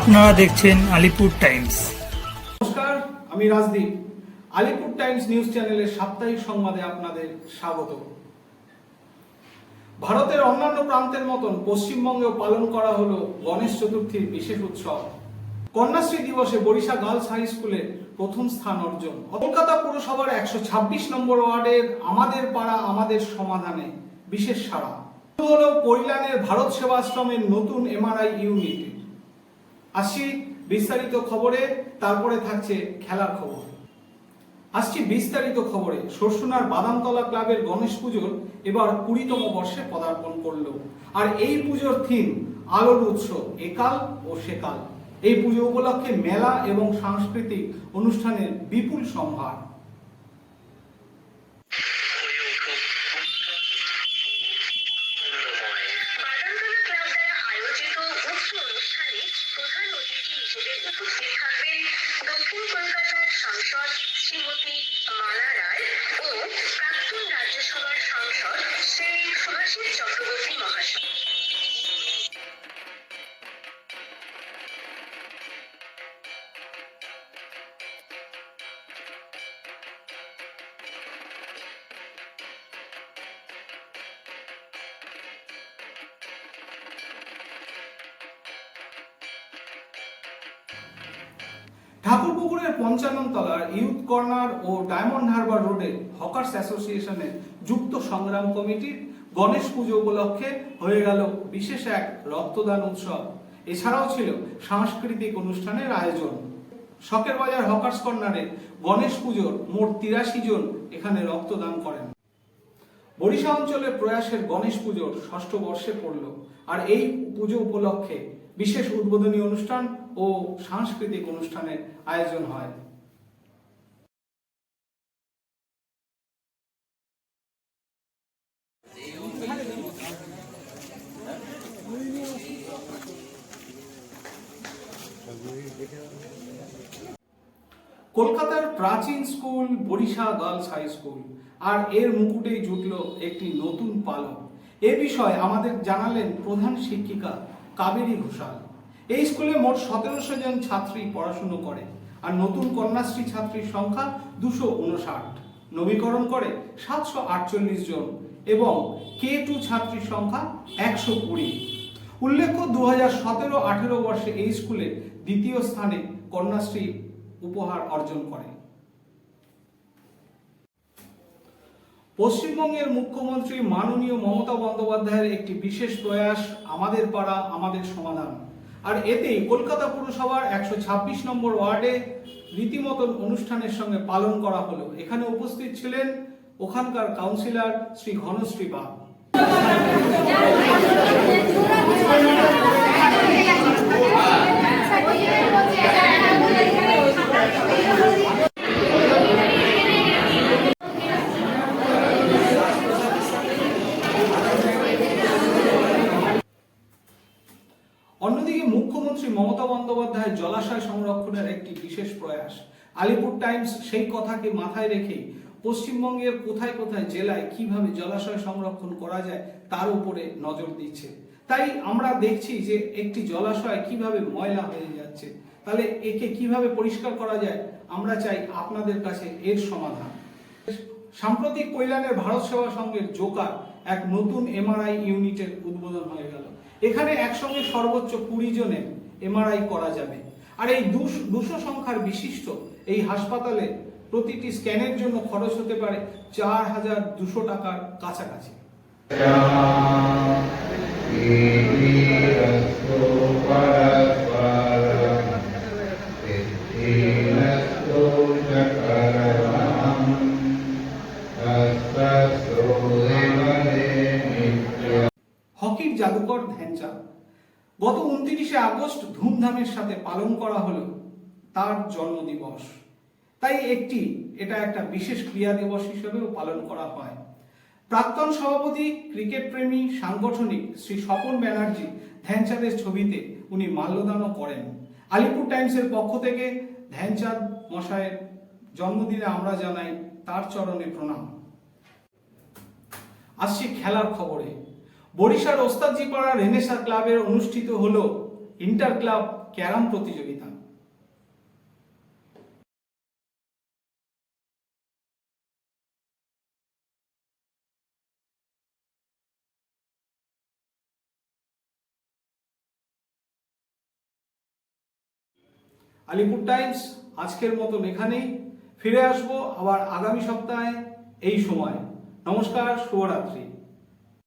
আপনারা দেখছেন আলিপুর টাইমস। নমস্কার, আমি রাজদীপ। আলিপুর টাইমস নিউজ চ্যানেলের সাপ্তাহিক সংবাদে আপনাদের স্বাগত। ভারতের অন্যান্য প্রান্তের মতন পশ্চিমবঙ্গেও পালন করা হলো গণেশ চতুর্থীর বিশেষ উৎসব। কন্যাশ্রী দিবসে বরিশা গার্লস হাই স্কুলের প্রথম স্থান অর্জন। কলকাতা পুরসভার একশো ছাব্বিশ নম্বর ওয়ার্ডের আমাদের পাড়া, আমাদের সমাধানে বিশেষ সাড়া। শুরু হলো পরিলানের ভারত সেবাশ্রমের নতুন এমআরআই ইউনিট। আসছি বিস্তারিত খবরে, তারপরে থাকছে খেলার খবর। আসছি বিস্তারিত খবরে। সরসুনার বাদামতলা ক্লাবের গণেশ পুজোর এবার কুড়িতম বর্ষে পদার্পণ করল। আর এই পুজোর থিম আলোর উৎস একাল ও সেকাল। এই পুজো উপলক্ষে মেলা এবং সাংস্কৃতিক অনুষ্ঠানের বিপুল সম্ভার। প্রধান অতিথি হিসেবে উপস্থিত থাকবেন দক্ষিণ কলকাতার সাংসদ শ্রীমতী মালা রায় ও প্রাক্তন ঠাকুরপুকুরের পঞ্চানন তলার ইউথ কর্নার ও ডায়মন্ড হারবার রোডে হকার্স অ্যাসোসিয়েশনের যুক্ত সংগ্রাম কমিটির গণেশ পুজো উপলক্ষে হয়ে গেল বিশেষ এক রক্তদান উৎসব। এছাড়াও ছিল সাংস্কৃতিক অনুষ্ঠানের আয়োজন। শখের বাজার হকার্স কর্নারে গণেশ পুজোর মোট তিরাশি জন এখানে রক্তদান করেন। বরিশা অঞ্চলে প্রয়াসের গণেশ পুজোর ষষ্ঠ বর্ষে পড়ল, আর এই পুজো উপলক্ষে বিশেষ উদ্বোধনী অনুষ্ঠান ও সাংস্কৃতিক অনুষ্ঠানের আয়োজন হয়। কলকাতার প্রাচীন school Barisha girls high school, আর এর মুকুটেই জুটল একটি নতুন পালক এ বিষয়ে আমাদের জানালেন প্রধান শিক্ষিকা কাবেরী ঘোষাল। এই স্কুলে মোট সতেরোশো জন ছাত্রী পড়াশুনো করে আর নতুন কন্যাশ্রী ছাত্রীর সংখ্যা দুশো উনষাট। নবীকরণ করে সাতশো আটচল্লিশ জন এবং কে টু ছাত্রীর সংখ্যা একশো কুড়ি। উল্লেখ্য দু হাজার সতেরো আঠেরো বর্ষে এই স্কুলে দ্বিতীয় স্থানে কন্যাশ্রী উপহার অর্জন করে। পশ্চিমবঙ্গের মুখ্যমন্ত্রী মাননীয় মমতা বন্দ্যোপাধ্যায়ের একটি বিশেষ প্রয়াস আমাদের পাড়া, আমাদের সমাধান। আর এতেই কলকাতা পুরসভার একশো ছাব্বিশ নম্বর ওয়ার্ডে রীতিমতন অনুষ্ঠানের সঙ্গে পালন করা হলো। এখানে উপস্থিত ছিলেন ওখানকার কাউন্সিলর শ্রী ঘনশ্রী বাগ অন্যদিকে মুখ্যমন্ত্রী মমতা বন্দ্যোপাধ্যায় জলাশয় সংরক্ষণের একটি বিশেষ প্রয়াস। আলিপুর টাইমস সেই কথাকে মাথায় রেখে পশ্চিমবঙ্গের কোথায় কোথায় জেলায় কীভাবে জলাশয় সংরক্ষণ করা যায় তার উপরে নজর দিচ্ছে। তাই আমরা দেখছি যে একটি জলাশয় কীভাবে ময়লা হয়ে যাচ্ছে, তাহলে একে কীভাবে পরিষ্কার করা যায়, আমরা চাই আপনাদের কাছে এর সমাধান। সাম্প্রতিক কল্যাণের ভারত সেবা সংঘের জোকার এক নতুন এমআরআই ইউনিটের উদ্বোধন হয়ে গেল। এখানে একসঙ্গে সর্বোচ্চ কুড়ি জনের এমআরআই করা যাবে। আর এই দুশো সংখ্যার বিশিষ্ট এই হাসপাতালে প্রতিটি স্ক্যানের জন্য খরচ হতে পারে চার হাজার দুশো টাকার কাছাকাছি। হকির জাদুকর ধ্যানচাঁদ গত উনত্রিশে আগস্ট ধুমধামের সাথে পালন করা হলো তার জন্মদিবস। তাই একটি, এটা একটা বিশেষ ক্রিয়া দিবস হিসেবেও পালন করা হয়। প্রাক্তন সভাপতি, ক্রিকেট প্রেমী, সাংগঠনিক শ্রী স্বপন ব্যানার্জি ধ্যানচাঁদের ছবিতে উনি মাল্যদানও করেন। আলিপুর টাইমসের পক্ষ থেকে ধ্যানচাঁদ মশায়ের জন্মদিনে আমরা জানাই তার চরণে প্রণাম। আসছি খেলার খবরে। বরিশার ওস্তাদজি পাড়া রেনেসা ক্লাবের অনুষ্ঠিত হলো ইন্টার ক্লাব ক্যারাম প্রতিযোগিতা। আলিপুর টাইমস, আজকের মতন এখানেই। ফিরে আসব আবার আগামী সপ্তাহে এই সময়। নমস্কার, শুভরাত্রি।